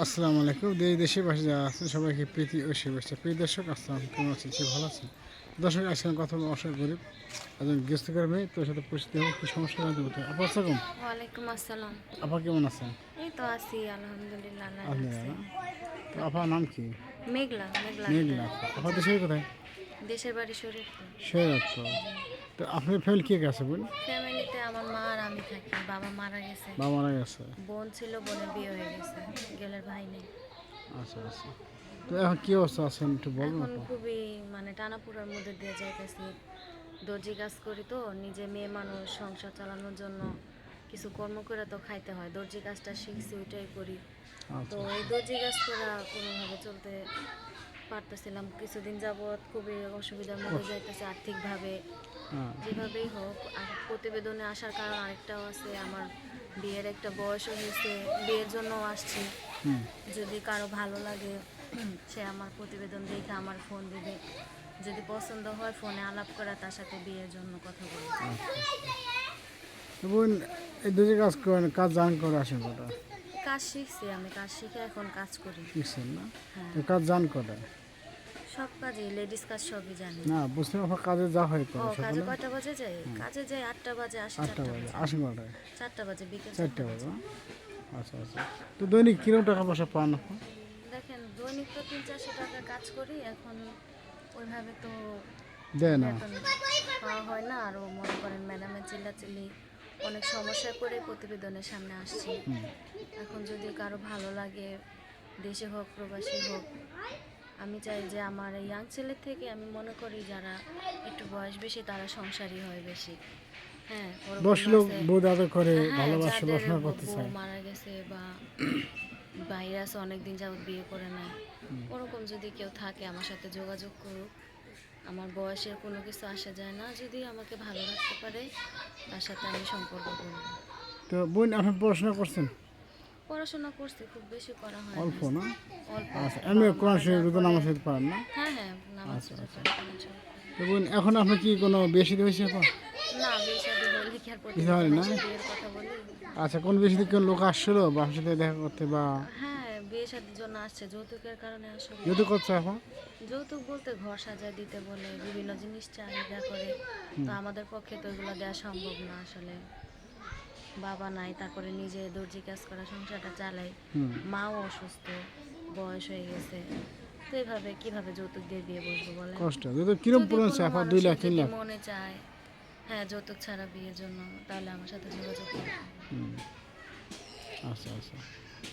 আসসালামু আলাইকুম। দেশ দেশে বাসে যারা আছেন সবাইকে প্রীতি ও শুভেচ্ছা। প্রিয় দর্শক আসসালাম কেমন আছেন? সে ভালো আছেন। দর্শক আজকে আমি কথা বলব অসহায় গরিব একজন গেস্ট করে মেয়ে। তোর সাথে পরিস্থিতি হবে কি সমস্যা জানতে বলতে আপা আসসালাম ওয়ালাইকুম আসসালাম। আপা কেমন আছেন? এই তো আছি আলহামদুলিল্লাহ আপনি তো আপার নাম কি? মেঘলা মেঘলা মেঘলা। আপা দেশের কোথায়? দেশের বাড়ি শরীরপুর। সৈয়দ তো আপনার ফ্যামিলি কে কে আছে বলুন? ফ্যামিলিতে আমার মা আমি থাকি বাবা মারা গেছে। বাবা মারা গেছে? বোন ছিল বোনের বিয়ে হয়ে গেছে গেলের ভাই নেই আচ্ছা আচ্ছা। তো এখন কি অবস্থা আছেন একটু বলবেন এখন খুবই মানে টানাপুরার মধ্যে দিয়ে যাইতেছি। দর্জি কাজ করি তো নিজে মেয়ে মানুষ সংসার চালানোর জন্য কিছু কর্ম করে তো খাইতে হয়। দর্জি কাজটা শিখছি ওইটাই করি। তো আচ্ছা এই দর্জি কাজ করা কোনোভাবে চলতে পারতেছিলাম কিছুদিন যাবৎ খুবই অসুবিধার মধ্যে যাইতেছে আর্থিকভাবে। হ্যাঁ। যেভাবেই হোক আর প্রতিবেদনে আসার কারণ আরেকটাও আছে আমার বিয়ের একটা বয়সও হয়েছে বিয়ের জন্য আসছি। যদি কারও ভালো লাগে সে আমার প্রতিবেদন দেখে আমার ফোন দিবে। যদি পছন্দ হয় ফোনে আলাপ করা তার সাথে বিয়ের জন্য কথা বলবে। বোন এই দুটি কাজ করেন কাজ জান করে আসেন কটা কাজ শিখছি আমি কাজ শিখে এখন কাজ করি। শিখছেন না? হ্যাঁ। তো কাজ জান করে সব কাজই লেডিস কাজ সবই জানি। না বুঝতে আপনার কাজে যা হয় ও কাজে কয়টা বাজে যাই কাজে যাই আটটা বাজে আসি আটটা বাজে আসেন কটায় চারটা বাজে বিকেল চারটে বাজে আচ্ছা আচ্ছা। তো দৈনিক কীরকম টাকা পয়সা পান? দেখেন দৈনিক তো তিন চারশো টাকা কাজ করি এখন ওইভাবে তো দেয় না। পাওয়া হয় না আরও মনে করেন ম্যাডামের চিল্লাচিল্লি অনেক সমস্যায় পড়ে প্রতিবেদনের সামনে আসছি। এখন যদি কারও ভালো লাগে দেশে হোক প্রবাসী হোক আমি চাই যে আমার ইয়াং ছেলের থেকে আমি মনে করি যারা একটু বয়স বেশি তারা সংসারী হয় বেশি। হ্যাঁ বোধ আদর করে হ্যাঁ, ভালোবাসে করতে চায়। মারা গেছে বা বাইরে আছে অনেকদিন যাবত বিয়ে করে নাই ওরকম যদি কেউ থাকে আমার সাথে যোগাযোগ করুক। আমার বয়সের কোনো কিছু আসা যায় না। যদি আমাকে ভালো রাখতে পারে তার সাথে আমি সম্পর্ক করব। তো বোন আপনি পড়াশোনা করছেন? পড়াশোনা করছি খুব বেশি করা হয় অল্প না? অল্প। আচ্ছা এমনি কোরআন শরীফ রুদু নামাজ পড়তে পারেন না? হ্যাঁ হ্যাঁ নামাজ আচ্ছা, শরীফ। তো বোন এখন আপনি কি কোনো বেশি হয়েছে আপা না বিয়ে শাদী হলে কি আর না? কথা বলি। আচ্ছা কোন বেশি দিকে লোক আসছিল বা সাথে দেখা করতে বা হ্যাঁ বিয়ে শাদীর জন্য আসছে যৌতুকের কারণে আসলে। যেহেতু করছে আপা যৌতুক বলতে ঘর সাজায় দিতে বলে বিভিন্ন জিনিস চাহিদা করে। তো আমাদের পক্ষে তো এগুলো দেওয়া সম্ভব না আসলে। বাবা নাই তারপরে নিজে দর্জি কাজ করা সংসারটা চালাই। মাও অসুস্থ বয়স হয়ে গেছে। তো এইভাবে কীভাবে যৌতুক দিয়ে বিয়ে বসবো বলে কষ্ট। যেহেতু কিরম পড়ুন আপা দুই লাখ তিন লাখ? মনে চায় হ্যাঁ যৌতুক ছাড়া বিয়ের জন্য তাহলে আমার সাথে যোগাযোগ আচ্ছা আচ্ছা।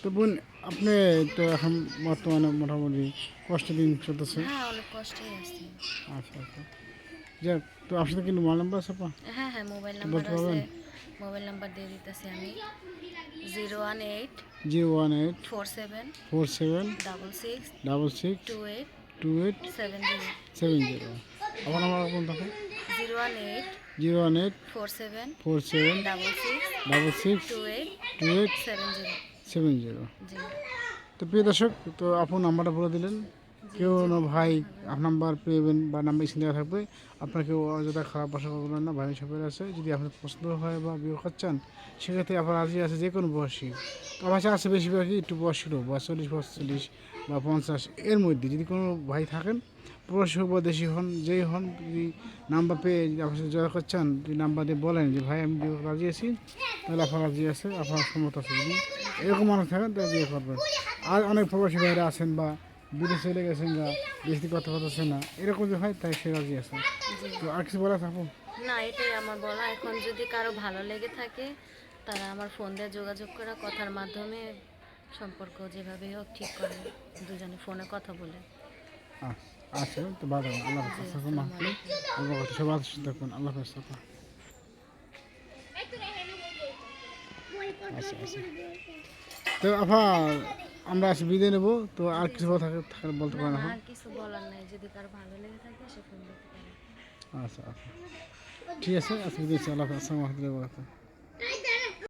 তো বোন আপনি তো এখন বর্তমানে মোটামুটি কষ্ট দিন চলতেছে? হ্যাঁ অনেক কষ্টই আছে। আচ্ছা আচ্ছা। যাক তো আপনার সাথে কিন্তু মোবাইল নাম্বার আছে আপা? হ্যাঁ হ্যাঁ মোবাইল নাম্বার আছে। মোবাইল নাম্বার দিয়ে দিতেছি আমি। Zero one eight zero one eight four seven four seven double six double six two eight two eight seven zero. Seven zero. আমার নাম্বার কোন থাকে zero one eight zero one eight four seven four seven double six double six two eight two eight seven zero. Seven zero. তো প্রিয় দর্শক তো আপন নাম্বারটা বলে দিলেন। কেউ না ভাই আপনার নাম্বার পেবেন বা নাম্বার স্ক্রিনে দেওয়া থাকবে। আপনার কেউ অযথা খারাপ ভাষা করবেন না ভাই সবের আছে। যদি আপনার পছন্দ হয় বা বিয়ে খাচ্ছেন সেক্ষেত্রে আপনার রাজি আছে যে কোনো বয়সী। তো আমার কাছে আছে বেশিরভাগই একটু বয়সী বা চল্লিশ পঁয়তাল্লিশ বা পঞ্চাশ। এর মধ্যে যদি কোনো ভাই থাকেন প্রবাসী হোক বা দেশি হন যেই হন যদি নাম্বার পেয়ে যদি আপনার সাথে যোগাযোগ করছেন যদি নাম্বার দিয়ে বলেন যে ভাই আমি বিয়ে রাজি আছি তাহলে আপনার রাজি আছে আপনার সম্মত আছে। যদি এরকম মানুষ থাকেন তাহলে বিয়ে করবেন। আর অনেক প্রবাসী ভাইরা আছেন বা বিদেশে চলে গেছেন বা বেশি কথা বলতেছেন না। এরকম যে হয় তাই সে রাজি আছে। তো আর কিছু বলা থাকব? না এটাই আমার বলা। এখন যদি কারও ভালো লেগে থাকে তারা আমার ফোন দিয়ে যোগাযোগ করা কথার মাধ্যমে সম্পর্ক যেভাবে হোক ঠিক করে দুজনে ফোনে কথা বলে। আচ্ছা তো থাকুন। আল্লাহ আল্লাহ সবাই সুস্থ থাকুন আল্লাহ আচ্ছা আচ্ছা। তো আপা আমরা আসি বিদায় নেব। তো আর কিছু কথা বলতে পারেন না, আর কিছু বলার নাই। যদি কারও ভালো লেগে থাকে সে ফোন করতে পারে। আচ্ছা আচ্ছা। ঠিক আছে আজকে বিদায় নিচ্ছি। আল্লাহ আসসালামু আলাইকুম।